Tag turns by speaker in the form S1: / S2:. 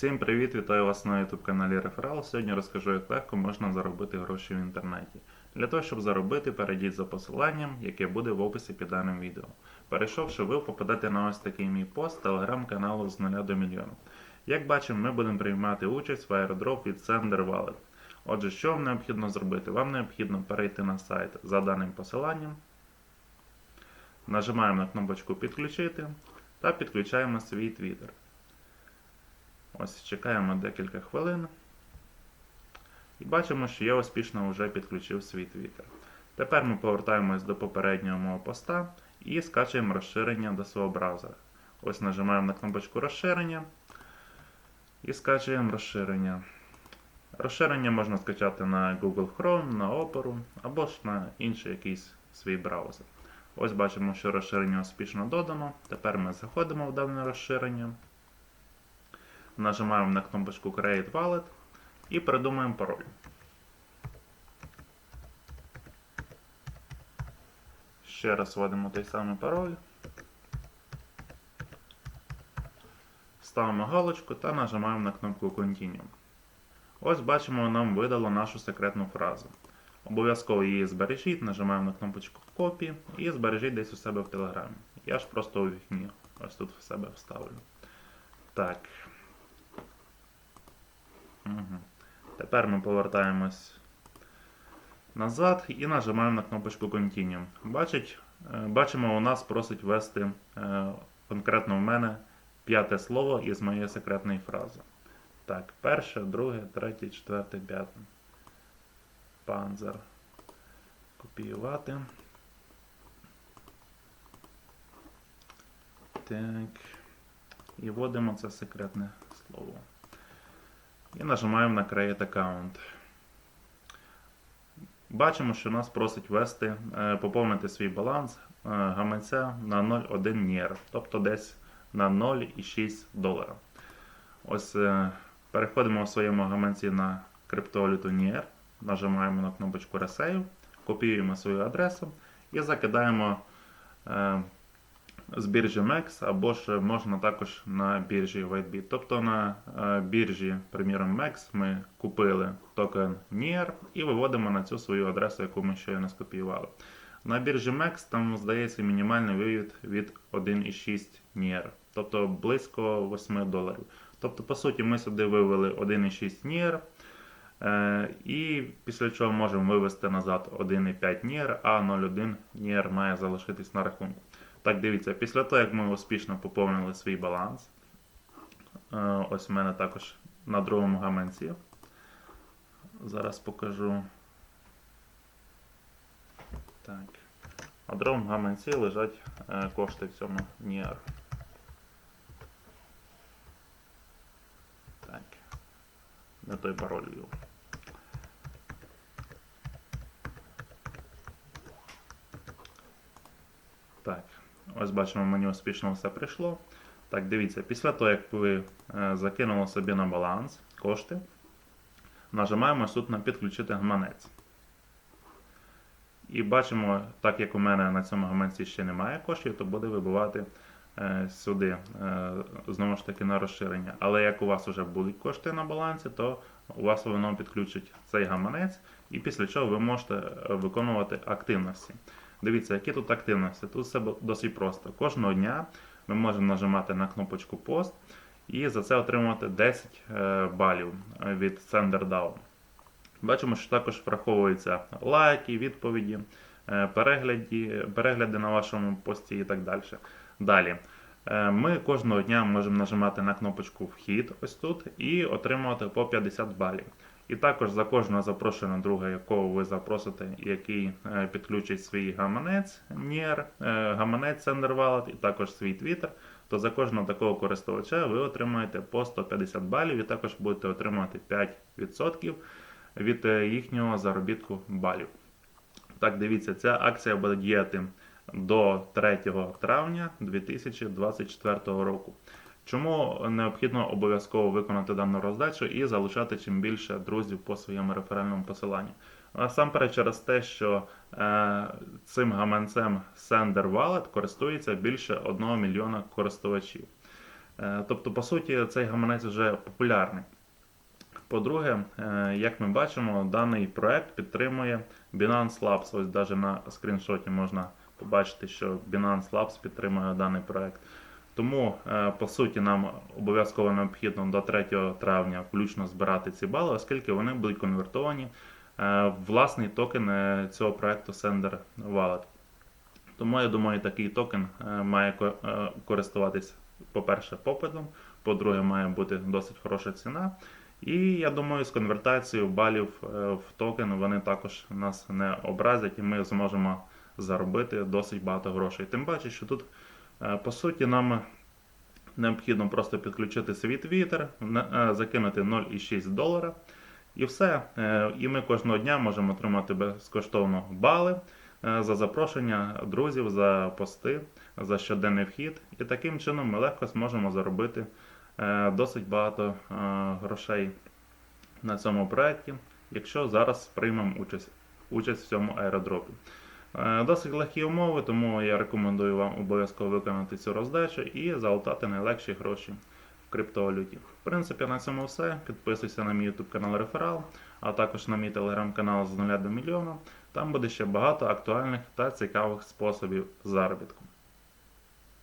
S1: Всім привіт! Вітаю вас на YouTube каналі Реферал. Сьогодні розкажу, як легко можна заробити гроші в інтернеті. Для того, щоб заробити, перейдіть за посиланням, яке буде в описі під даним відео. Перейшовши, ви попадете на ось такий мій пост телеграм-каналу з 0 до мільйона. Як бачимо, ми будемо приймати участь в airdrop від Sender Wallet. Отже, що вам необхідно зробити? Вам необхідно перейти на сайт за даним посиланням. Нажимаємо на кнопочку Підключити та підключаємо свій Twitter. Ось чекаємо декілька хвилин. І бачимо, що я успішно вже підключив свій Twitter. Тепер ми повертаємось до попереднього мого поста і скачуємо розширення до свого браузера. Ось нажимаємо на кнопочку розширення і скачуємо розширення. Розширення можна скачати на Google Chrome, на Opera або ж на інший якийсь свій браузер. Ось бачимо, що розширення успішно додано. Тепер ми заходимо в дане розширення. Нажимаємо на кнопочку Create Wallet і придумаємо пароль. Ще раз вводимо той самий пароль. Ставимо галочку та нажимаємо на кнопку Continue. Ось бачимо, нам видало нашу секретну фразу. Обов'язково її збережіть, нажимаємо на кнопочку Copy і збережіть десь у себе в Телеграмі. Я ж просто у вікні. Ось тут в себе вставлю. Так. Угу. Тепер ми повертаємось назад і нажимаємо на кнопочку Continue. Бачить, е, бачимо, у нас просить ввести е, конкретно в мене п'яте слово із моєї секретної фрази. Так, перше, друге, третє, четверте, п'яте. Панзер. Копіювати. Так. І вводимо це секретне слово. І нажимаємо на Create Account. Бачимо, що нас просить ввести, е, поповнити свій баланс е, гаманця на 0,1 NIR, тобто десь на 0,6 долара. Ось е, переходимо у своєму гаманці на криптовалюту NIR, нажимаємо на кнопочку Resave, копіюємо свою адресу і закидаємо з біржі MEX, або ж можна також на біржі WhiteBit. Тобто на е, біржі, приміром, MEX ми купили токен NIR і виводимо на цю свою адресу, яку ми щойно скопіювали. На біржі MEX там здається мінімальний вивід від 1,6 NIR, тобто близько 8 доларів. Тобто, по суті, ми сюди вивели 1,6 NIR. Е, і після чого можемо вивести назад 1,5 NIR, а 0,1 NIR має залишитись на рахунку. Так, дивіться, після того, як ми успішно поповнили свій баланс, е, ось у мене також на другому гаманці. Зараз покажу. Так. На другому гаманці лежать е, кошти в цьому НІАР. Так. Не той пароль ввів. Так. Ось бачимо, мені успішно все прийшло. Так, дивіться, після того, як ви е, закинули собі на баланс кошти, нажимаємо тут на підключити гаманець. І бачимо, так як у мене на цьому гаманці ще немає коштів, то буде вибивати е, сюди, е, знову ж таки, на розширення. Але як у вас вже будуть кошти на балансі, то у вас воно підключить цей гаманець, і після чого ви можете виконувати активності. Дивіться, які тут активності. Тут все досить просто. Кожного дня ми можемо нажимати на кнопочку пост і за це отримувати 10 е, балів е, від SenderDAO. Бачимо, що також враховуються лайки, відповіді, е, перегляди, перегляди на вашому пості і так далі. Далі. Ми кожного дня можемо нажимати на кнопочку Вхід ось тут і отримувати по 50 балів. І також за кожного запрошеного друга, якого ви запросите, який е, підключить свій гаманець, NIR, е, гаманець SenderWallet і також свій Twitter, то за кожного такого користувача ви отримаєте по 150 балів і також будете отримувати 5% від е, їхнього заробітку балів. Так, дивіться, ця акція буде діяти до 3 травня 2024 року. Чому необхідно обов'язково виконати дану роздачу і залишати чим більше друзів по своєму реферальному посиланню? Насамперед через те, що е, цим гаманцем Sender Wallet користується більше 1 мільйона користувачів. Е, Тобто, по суті, цей гаманець вже популярний. По-друге, е, як ми бачимо, даний проект підтримує Binance Labs. Ось навіть на скріншоті можна побачити, що Binance Labs підтримує даний проект. Тому, е, по суті, нам обов'язково необхідно до 3 травня включно збирати ці бали, оскільки вони будуть конвертовані е, в власний токен е, цього проекту Sender Wallet. Тому я думаю, такий токен має ко- користуватись, по-перше, попитом, по-друге, має бути досить хороша ціна. І я думаю, з конвертацією балів в токен вони також нас не образять, і ми зможемо заробити досить багато грошей. Тим паче, що тут, по суті, нам необхідно просто підключити свій твіттер, е, закинути 0,6 долара. І все. Е, І ми кожного дня можемо отримати безкоштовно бали е, за запрошення друзів, за пости, за щоденний вхід. І таким чином ми легко зможемо заробити е, досить багато е, грошей на цьому проєкті, якщо зараз приймемо участь, участь в цьому аеродропі. Е, Досить легкі умови, тому я рекомендую вам обов'язково виконати цю роздачу і залутати найлегші гроші в криптовалюті. В принципі, на цьому все. Підписуйся на мій YouTube канал Реферал, а також на мій телеграм-канал з 0 до мільйона. Там буде ще багато актуальних та цікавих способів заробітку.